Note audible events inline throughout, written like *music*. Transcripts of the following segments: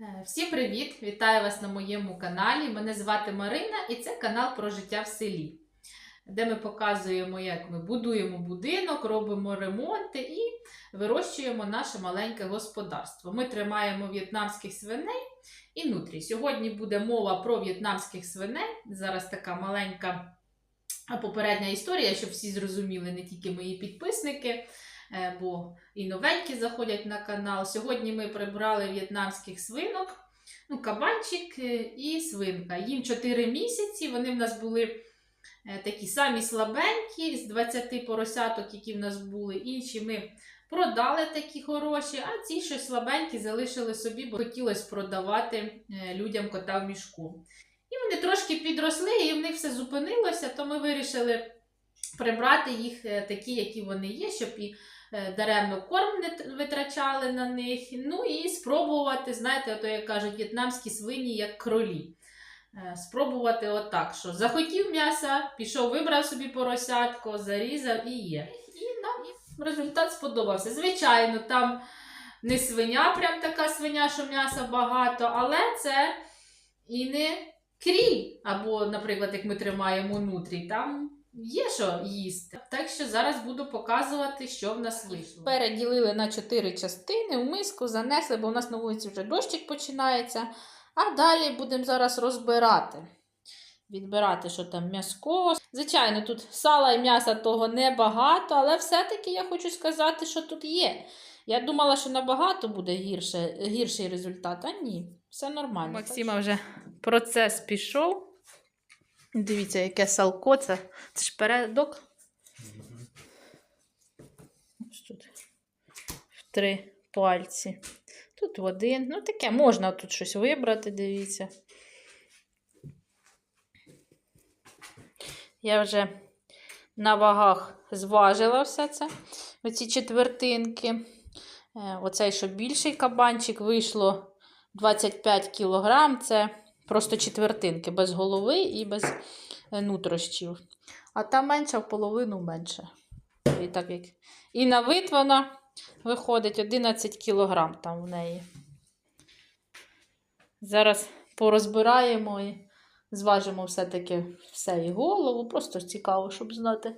Е, Всім привіт! Вітаю вас на моєму каналі. Мене звати Марина і це канал про життя в селі, де ми показуємо, як ми будуємо будинок, робимо ремонти і вирощуємо наше маленьке господарство. Ми тримаємо в'єтнамських свиней і нутрі. Сьогодні буде мова про в'єтнамських свиней. Зараз така маленька попередня історія, щоб всі зрозуміли, не тільки мої підписники. Е, Бо і новенькі заходять на канал. Сьогодні ми прибрали в'єтнамських свинок, ну, кабанчик е, і свинка. Їм 4 місяці. Вони в нас були е, такі самі слабенькі, з 20 поросяток, які в нас були. Інші ми продали такі хороші, а ці що слабенькі залишили собі, бо хотілося продавати людям кота в мішку. І вони трошки підросли, і в них все зупинилося, то ми вирішили прибрати їх такі, які вони є, щоб і даремно корм не витрачали на них. Ну і спробувати, знаєте, ото як кажуть, в'єтнамські свині як кролі. Е, Спробувати отак, що захотів м'яса, пішов, вибрав собі поросятко, зарізав і є. І нам результат сподобався. Звичайно, там не свиня, прям така свиня, що м'яса багато, але це і не кріль. Або, наприклад, як ми тримаємо нутрій, там є що їсти. Так що зараз буду показувати, що в нас вийшло. Переділили на чотири частини, в миску занесли, бо у нас на вулиці вже дощик починається. А далі будемо зараз розбирати. Відбирати, що там м'яско. Звичайно, тут сала і м'яса того небагато, але все-таки я хочу сказати, що тут є. Я думала, що набагато буде гірше, гірший результат, а ні, все нормально. Максима вже процес пішов. Дивіться, яке салко це. Це ж передок. Ось тут в три пальці. Тут один. Ну, таке можна тут щось вибрати, дивіться. Я вже на вагах зважила все це. Оці четвертинки. Е, Оцей, що більший кабанчик, вийшло 25 кг. Це просто четвертинки, без голови і без е, нутрощів. А та менша в половину менше. І, так як... і на вид вона виходить 11 кг там в неї. Зараз порозбираємо і зважимо все-таки все і голову. Просто цікаво, щоб знати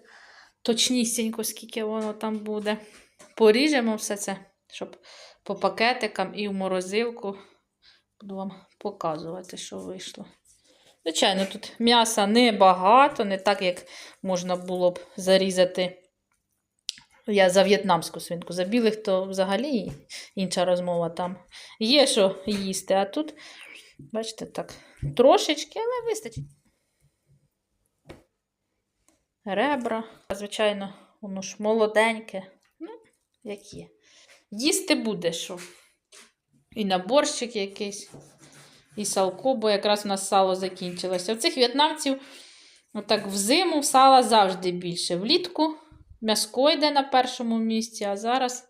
точнісінько, скільки воно там буде. Поріжемо все це, щоб по пакетикам і в морозилку буду вам показувати, що вийшло. Звичайно, тут м'яса небагато, не так, як можна було б зарізати. Я за в'єтнамську свинку. За білих то взагалі інша розмова там. Є що їсти, а тут, бачите, так, трошечки, але вистачить. Ребра. Звичайно, воно ж молоденьке. Ну, як є. Їсти буде що. І на борщик якийсь, і салко, бо якраз у нас сало закінчилося. У цих в'єтнамців, отак взиму сала завжди більше. Влітку м'яско йде на першому місці, а зараз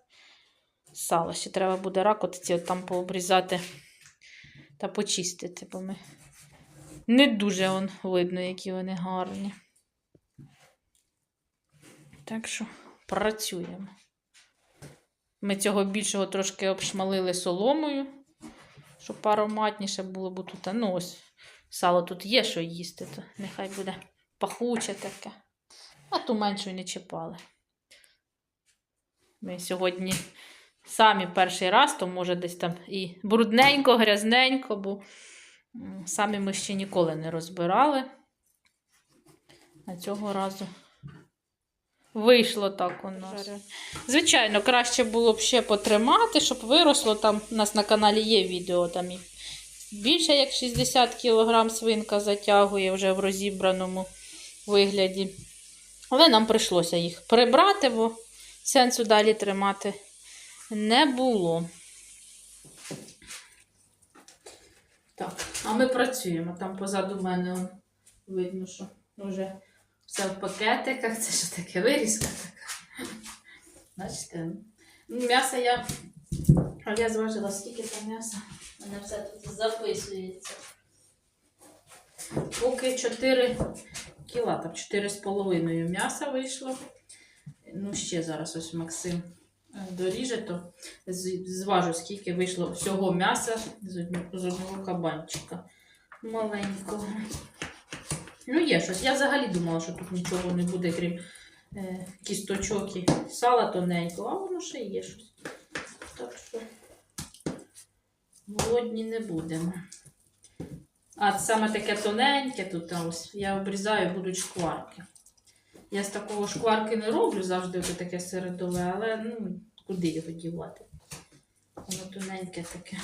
сало. Ще треба буде ракотиці от там пообрізати та почистити, бо ми не дуже он видно, які вони гарні. Так що працюємо. Ми цього більшого трошки обшмалили соломою, щоб ароматніше було, бо тут, ну ось, сало тут є, що їсти, то нехай буде пахуче таке. А ту меншу не чіпали. Ми сьогодні самі перший раз, то може десь там і брудненько, грязненько, бо самі ми ще ніколи не розбирали. А цього разу вийшло так у нас. Звичайно, краще було б ще потримати, щоб виросло. Там у нас на каналі є відео, там і більше як 60 кг свинка затягує вже в розібраному вигляді. Але нам прийшлося їх прибрати, бо сенсу далі тримати не було. Так, а ми працюємо. Там позаду мене видно, що вже все в пакетиках. Це що таке вирізка така. Бачите? М'ясо я. А я зважила, скільки там м'яса. У мене все тут записується. Поки 4 кіла, там 4,5 м'яса вийшло. Ну, ще зараз ось Максим е, доріже, то зважу, скільки вийшло всього м'яса з одного кабанчика маленького. Ну, є щось. Я взагалі думала, що тут нічого не буде, крім е, кісточок і сала тоненького, а воно ще є щось. Так що голодні не будемо. А саме таке тоненьке тут ось я обрізаю, будуть шкварки. Я з такого шкварки не роблю завжди ось таке середове, але ну, куди його дівати? Воно тоненьке таке.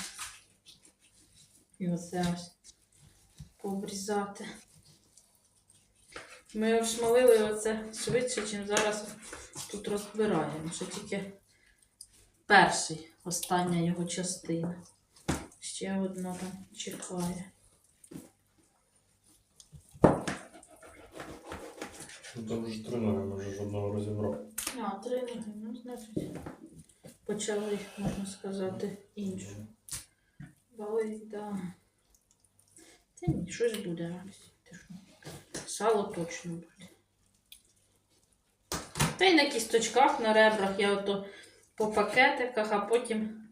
І оце ось пообрізати. Ми обшмалили оце швидше, ніж зараз тут розбираємо. Ще тільки перший, остання його частина. Ще одна там чекає. Там вже три ноги, може ж одного розібрав. А, три ноги, ну, значить, почали, можна сказати, іншу. Болить, да. Та ні, щось буде. Сало точно буде. Та й на кісточках, на ребрах я ото по пакетиках, а потім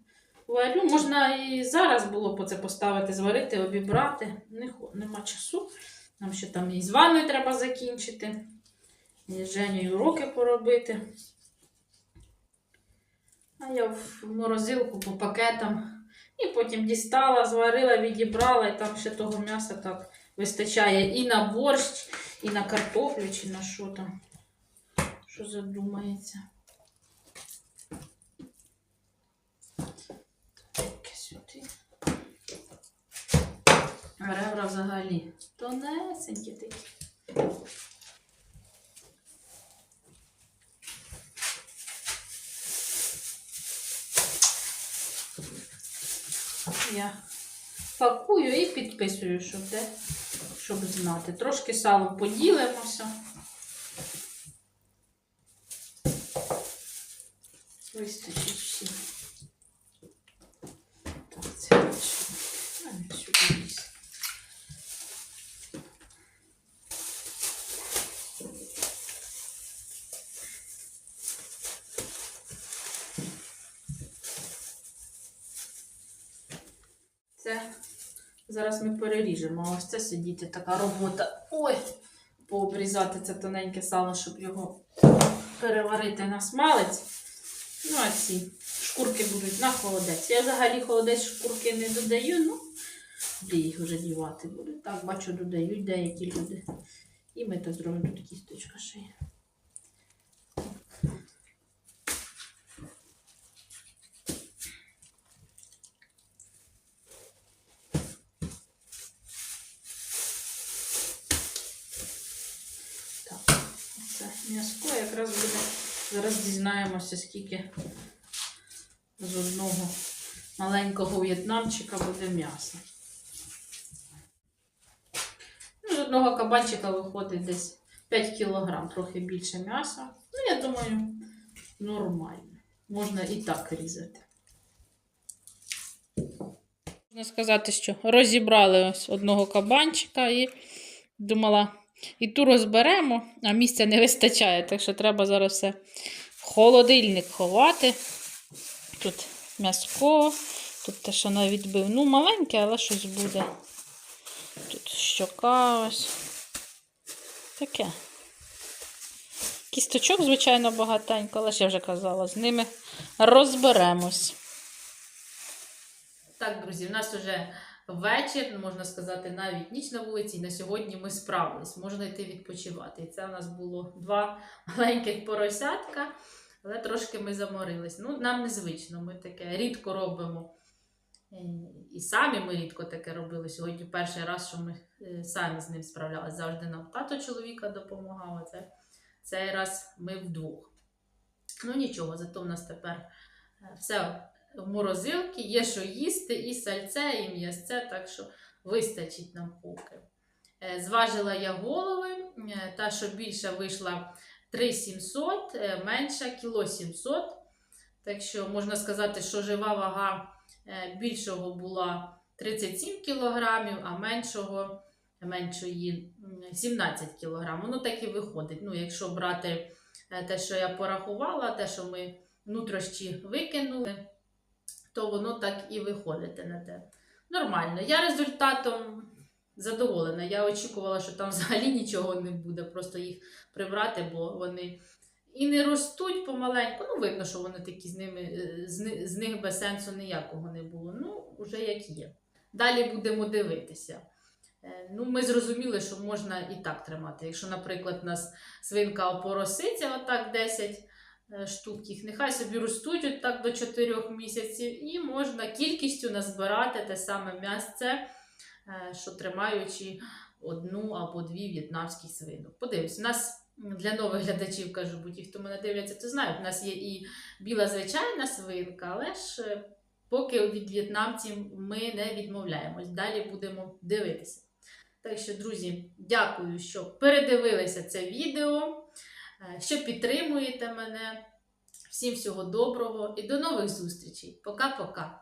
варю. Можна і зараз було б це поставити, зварити, обібрати. Не, нема часу. Нам ще там і з ванною треба закінчити. І з Женєю уроки поробити. А я в морозилку по пакетам. І потім дістала, зварила, відібрала, і там ще того м'яса так вистачає і на борщ, і на картоплю, чи на що там. Що задумається. Таке сюди. Ребра взагалі тонесенькі такі. Я пакую і підписую, щоб, де, щоб знати. Трошки салом поділимося. Вистачить всім. Так, це більше. А, не сюди десь. Це зараз ми переріжемо. Ось це сидіти така робота. Ой, пообрізати це тоненьке сало, щоб його переварити на смалець. Ну, а ці шкурки будуть на холодець. Я взагалі холодець шкурки не додаю, ну, де їх вже дівати буду. Так, бачу, додають деякі люди. І ми так зробимо тут кісточка ще є. Так, це м'яско якраз буде. Зараз дізнаємося, скільки з одного маленького в'єтнамчика буде м'яса. Ну, з одного кабанчика виходить десь 5 кг, трохи більше м'яса. Ну, я думаю, нормально. Можна і так різати. Можна сказати, що розібрали ось одного кабанчика і думала, і ту розберемо, а місця не вистачає, так що треба зараз все в холодильник ховати. Тут м'яско, тут те, що на відбив. Ну, маленьке, але щось буде. Тут щока ось. Таке. Кісточок, звичайно, багатенько, але я вже казала, з ними розберемось. Так, друзі, в нас вже вечір, можна сказати, навіть ніч на вулиці, і на сьогодні ми справились, можна йти відпочивати. І це у нас було два *laughs* маленьких поросятка, але трошки ми заморились. Ну, нам незвично, ми таке рідко робимо. Е, І самі ми рідко таке робили. Сьогодні перший раз, що ми е, самі з ним справлялися. Завжди нам тато чоловіка допомагав, це цей раз ми вдвох. Ну нічого, зато в нас тепер е, все в морозилці, є що їсти, і сальце, і м'ясце, так що вистачить нам поки. Е, Зважила я голови, е, та, що більша вийшла 3700, е, менша кіло 700. Так що можна сказати, що жива вага більшого була 37 кілограмів, а меншого меншої 17 кілограмів. Ну так і виходить. Ну, якщо брати те, що я порахувала, те, що ми нутрощі викинули, то воно так і виходить на те. Нормально. Я результатом задоволена. Я очікувала, що там *laughs* взагалі нічого не буде, просто їх прибрати, бо вони і не ростуть помаленьку. Ну, видно, що вони такі з ними, е, з, з них без сенсу ніякого не було. Ну, вже як є. Далі будемо дивитися. Е, Ну, ми зрозуміли, що можна і так тримати. Якщо, наприклад, у нас свинка опороситься, отак 10 е, штук, їх нехай собі ростуть отак до 4 місяців, і можна кількістю назбирати те саме м'ясце, е, що тримаючи одну або дві в'єтнамські свинок. Подивимось, у нас для нових глядачів кажу, ті, хто мене дивляться, то знають, у нас є і біла звичайна свинка, але ж е, поки від в'єтнамців ми не відмовляємось. Далі будемо дивитися. Так що, друзі, дякую, що передивилися це відео, е, що підтримуєте мене. Всім всього доброго і до нових зустрічей. Пока-пока.